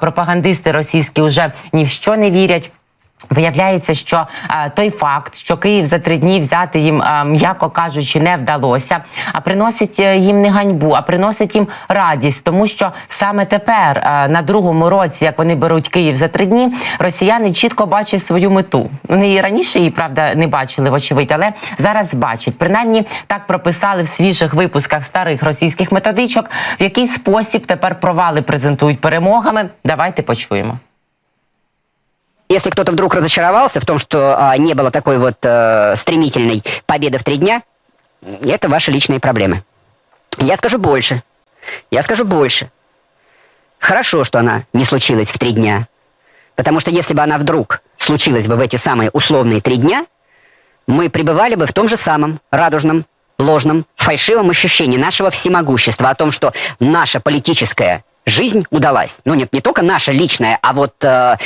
пропагандисти російські вже ні в що не вірять. Виявляється, що е, той факт, що Київ за три дні взяти їм, е, м'яко кажучи, не вдалося, а приносить е, їм не ганьбу, а приносить їм радість, тому що саме тепер, е, на другому році, як вони беруть Київ за три дні, росіяни чітко бачать свою мету. Вони і раніше її правда не бачили, вочевидь, але зараз бачать. Принаймні так прописали в свіжих випусках старих російських методичок, в який спосіб тепер провали презентують перемогами. Давайте почуємо. Если кто-то вдруг разочаровался в том, что а, не было такой вот э, стремительной победы в три дня, это ваши личные проблемы. Я скажу больше. Я скажу больше. Хорошо, что она не случилась в три дня. Потому что если бы она вдруг случилась бы в эти самые условные три дня, мы пребывали бы в том же самом радужном, ложном, фальшивом ощущении нашего всемогущества, о том, что наша политическая жизнь удалась. Ну нет, не только наша личная, а вот э,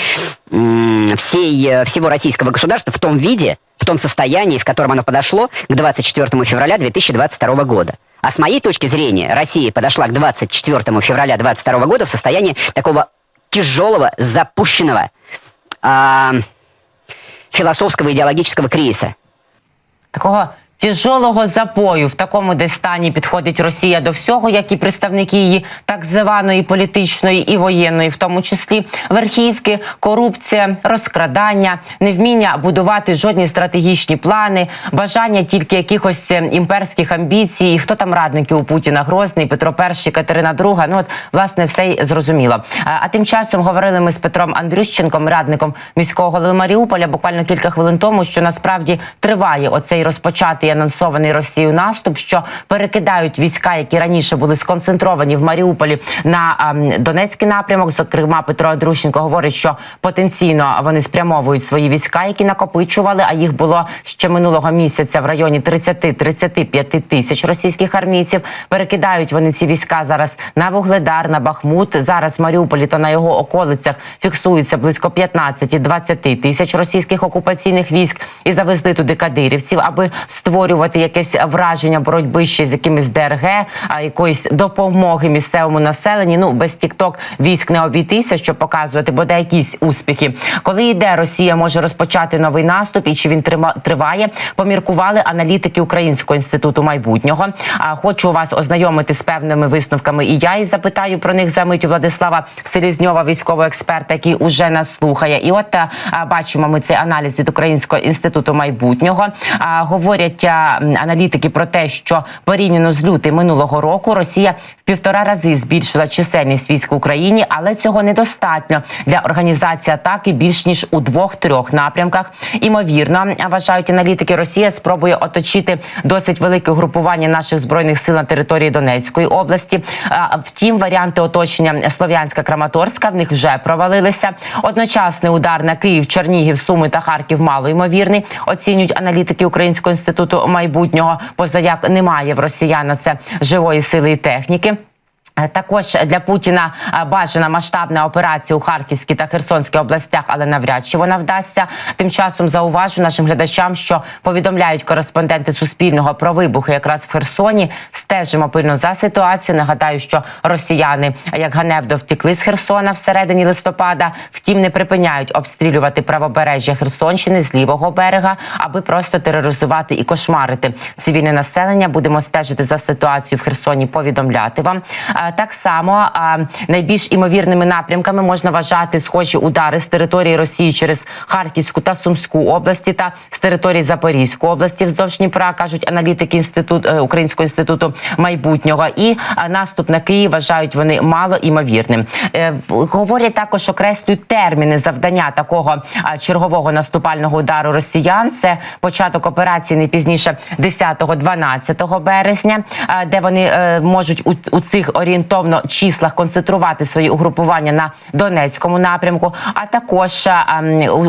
м, всей, э, всего российского государства в том виде, в том состоянии, в котором оно подошло к 24 февраля 2022 года. А с моей точки зрения, Россия подошла к 24 февраля 2022 года в состоянии такого тяжелого, запущенного а, философского идеологического кризиса. такого тяжелого запою в такому десь стані підходить Росія до всього, як і представники її так званої політичної і воєнної, в тому числі верхівки, корупція, розкрадання, невміння будувати жодні стратегічні плани, бажання тільки якихось е, імперських амбіцій. Хто там радники у Путіна? Грозний, Петро І, Катерина II. Ну от власне все й зрозуміло. А, а тим часом говорили ми з Петром Андрющенком, радником міського голови Маріуполя, буквально кілька хвилин тому, що насправді триває оцей розпочатий анонсований Росією наступ, що перекидають війська, які раніше були сконцентровані в Маріуполі на ам, Донецький напрямок. Зокрема, Петро Андрущенко говорить, що потенційно вони спрямовують свої війська, які накопичували. А їх було ще минулого місяця в районі 30-35 тисяч російських армійців. Перекидають вони ці війська зараз на Вугледар, на Бахмут. Зараз в Маріуполі та на його околицях фіксується близько 15-20 тисяч російських окупаційних військ і завезли туди кадирівців, аби створювати якесь враження боротьби ще з якимись ДРГ, а якоїсь допомоги місцевому населенню. Ну без тікток військ не обійтися, щоб показувати бодай якісь успіхи. Коли йде Росія, може розпочати новий наступ, і чи він триває, поміркували аналітики Українського інституту майбутнього. А хочу вас ознайомити з певними висновками. І я і запитаю про них за мить у Владислава Селізньова, військового експерта, який уже нас слухає. І от а, бачимо ми цей аналіз від Українського інституту майбутнього. А, говорять аналітики про те, що порівняно з лютим минулого року Росія в півтора рази збільшила чисельність військ в Україні, але цього недостатньо для організації атаки більш ніж у двох-трьох напрямках. Імовірно, вважають аналітики, Росія спробує оточити досить велике групування наших збройних сил на території Донецької області. Втім, варіанти оточення Слов'янська Краматорська в них вже провалилися. Одночасний удар на Київ, Чернігів, Суми та Харків мало ймовірний. Оцінюють аналітики Українського інституту майбутнього. Позаяк немає в росіян це живої сили і техніки. Е, Також для Путіна е, бажана масштабна операція у Харківській та Херсонській областях, але навряд чи вона вдасться. Тим часом зауважу нашим глядачам, що повідомляють кореспонденти Суспільного про вибухи якраз в Херсоні. Стежимо пильно за ситуацією. Нагадаю, що росіяни, як ганебдо, втекли з Херсона всередині листопада. Втім, не припиняють обстрілювати правобережжя Херсонщини з лівого берега, аби просто тероризувати і кошмарити цивільне населення. Будемо стежити за ситуацією в Херсоні. Повідомляти вам. Е, Так само е, найбільш імовірними напрямками можна вважати схожі удари з території Росії через Харківську та Сумську області та з території Запорізької області вздовж Дніпра, кажуть аналітики інститут е, Українського інституту майбутнього. І наступ на Київ вважають вони мало імовірним. Говорять також окреслюють терміни завдання такого чергового наступального удару росіян. Це початок операції не пізніше 10-12 березня, де вони можуть у, цих орієнтовно числах концентрувати свої угрупування на Донецькому напрямку. А також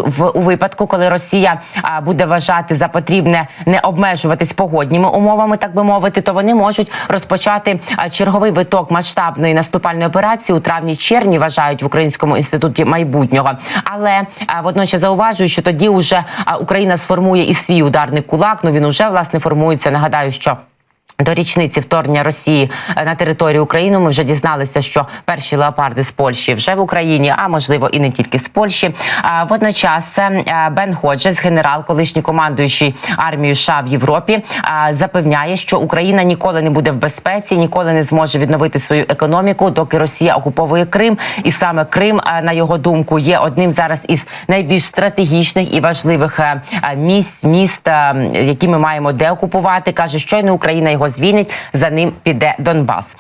в, у випадку, коли Росія буде вважати за потрібне не обмежуватись погодніми умовами, так би мовити, то вони можуть розпочати черговий виток масштабної наступальної операції у травні-червні, вважають в Українському інституті майбутнього. Але водночас зауважую, що тоді вже Україна сформує і свій ударний кулак. Ну він уже власне формується. Нагадаю, що. До річниці вторгнення Росії е, на територію України ми вже дізналися, що перші леопарди з Польщі вже в Україні, а можливо і не тільки з Польщі. Водночас е, Бен Ходжес, генерал, колишній командуючий армією США в Європі, запевняє, що Україна ніколи не буде в безпеці, ніколи не зможе відновити свою економіку, доки Росія окуповує Крим. І саме Крим, е, на його думку, є одним зараз із найбільш стратегічних і важливих місць міст, які ми маємо деокупувати. каже, щойно Україна його звільнить, за ним піде Донбас.